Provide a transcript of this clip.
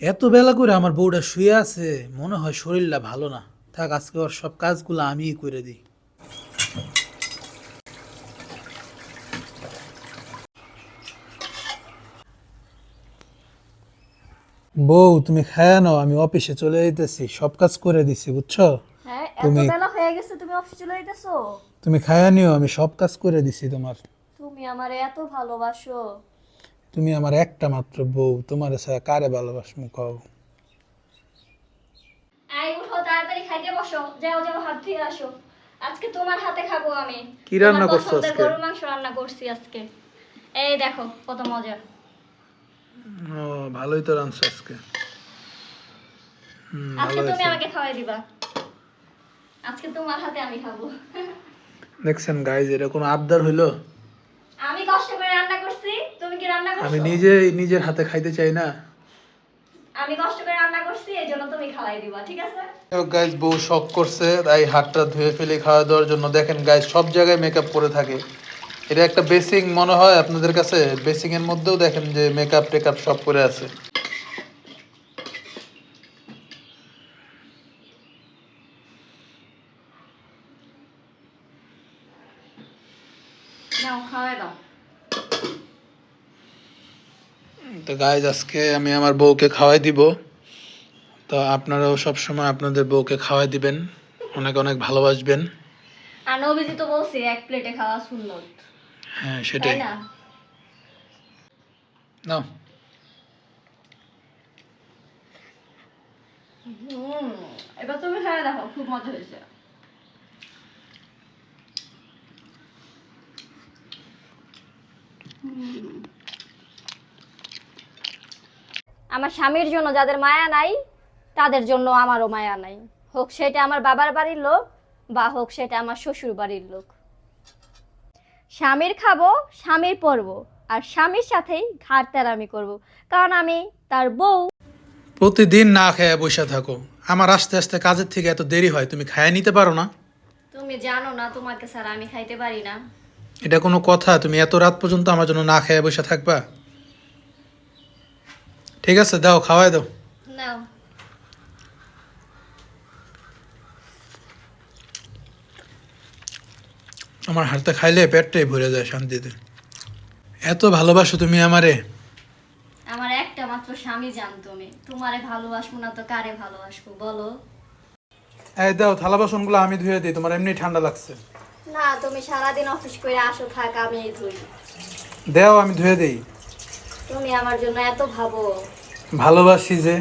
এত বেলা করে আমার বউটা শুয়ে আছে মনে হয় শরীরটা ভালো না। থাক আজকে ওর সব কাজগুলো আমিই করে দিই। বউ তুমি খায়া নাও আমি অফিসে চলে যেতেছি সব কাজ করে দিছি বুঝছ? হ্যাঁ এত তুমি- বেলা হয়ে গেছে তুমি অফিসে চলে যাইতেছো? তুমি খায়া নিও আমি সব কাজ করে দিছি তোমার। তুমি আমারে এত ভালোবাসো। তুমি আমার একটা মাত্র বউ তোমার ছাড়া কারে ভালোবাসমু কও? আই উঠো তাড়াতাড়ি খাইতে বসো। যাও যাও হাত ধুয়ে আসো। আজকে তোমার হাতে খাব আমি। কি রান্না করছ আজকে? গরুর মাংস রান্না করছি আজকে। এই দেখো কত মজা। ও ভালোই তো রাঁধছো আজকে। হুম, আজকে তুমি আমাকে খাওয়াই দিবা। আজকে তোমার হাতে আমি খাব। দেখছেন গাইজ এটা কোনো আবদার হইল আমি কষ্ট করে রান্না করছি তুমি কি রান্না করছ আমি নিজে নিজের হাতে খাইতে চাই না। আমি কষ্ট করে রান্না করছি এই জন্য তুমি খাওয়াই দিবা ঠিক আছে? গাইজ বউ শখ করছে তাই হাতটা ধুয়ে ফেলে খাওয়া দেওয়ার জন্য। দেখেন গাইজ সব জায়গায় মেকআপ করে থাকে। এটা একটা বেসিং মনে হয় আপনাদের কাছে? বেসিং এর মধ্যেও দেখেন যে মেকআপ টেকআপ সব করে আছে। নাও খাওয়াই দাও। তো গাইজ আজকে আমি আমার বউকে খাওয়াই দিব। তো আপনারাও সব সময় আপনাদের বউকে খাওয়াই দিবেন। অনেক অনেক ভালোবাসবেন। আর নবীজি তো বলছি এক প্লেটে খাওয়া সুন্নত। হ্যাঁ সেটাই। না? হুম এবার তুমি দেখো খুব মজা হয়েছে। আমার স্বামীর জন্য যাদের মায়া নাই তাদের জন্য আমারও মায়া নাই। হোক সেটা আমার বাবার বাড়ির লোক বা হোক সেটা আমার শ্বশুর বাড়ির লোক। স্বামীর খাব স্বামীর পরবো আর স্বামীর সাথেই ঘাট তেরামি করব। কারণ আমি তার বউ। প্রতিদিন না খেয়ে বসে থাকো। আমার আস্তে আস্তে কাজের থেকে এত দেরি হয় তুমি খায় নিতে পারো না। তুমি জানো না তোমাকে ছাড়া আমি খাইতে পারি না। এটা কোনো কথা তুমি এত রাত পর্যন্ত আমার জন্য না খেয়ে বসে থাকবা? ঠিক আছে দাও খাওয়াই দাও। নাও। আমার হাতে খাইলে পেটটাই ভরে যায় শান্তিতে। এত ভালোবাসো তুমি আমারে। আমার একটা মাত্র স্বামী জান তুমি। তোমারে ভালোবাসবো না তো কারে ভালোবাসবো বলো? এই দাও থালা বাসনগুলো আমি ধুয়ে দিই তোমার এমনি ঠান্ডা লাগছে। না তুমি সারাদিন অফিস করে আসো থাক আমি ধুই। দাও আমি ধুয়ে দিই। তুমি আমার জন্য এত ভাবো। ভালোবাসি যে।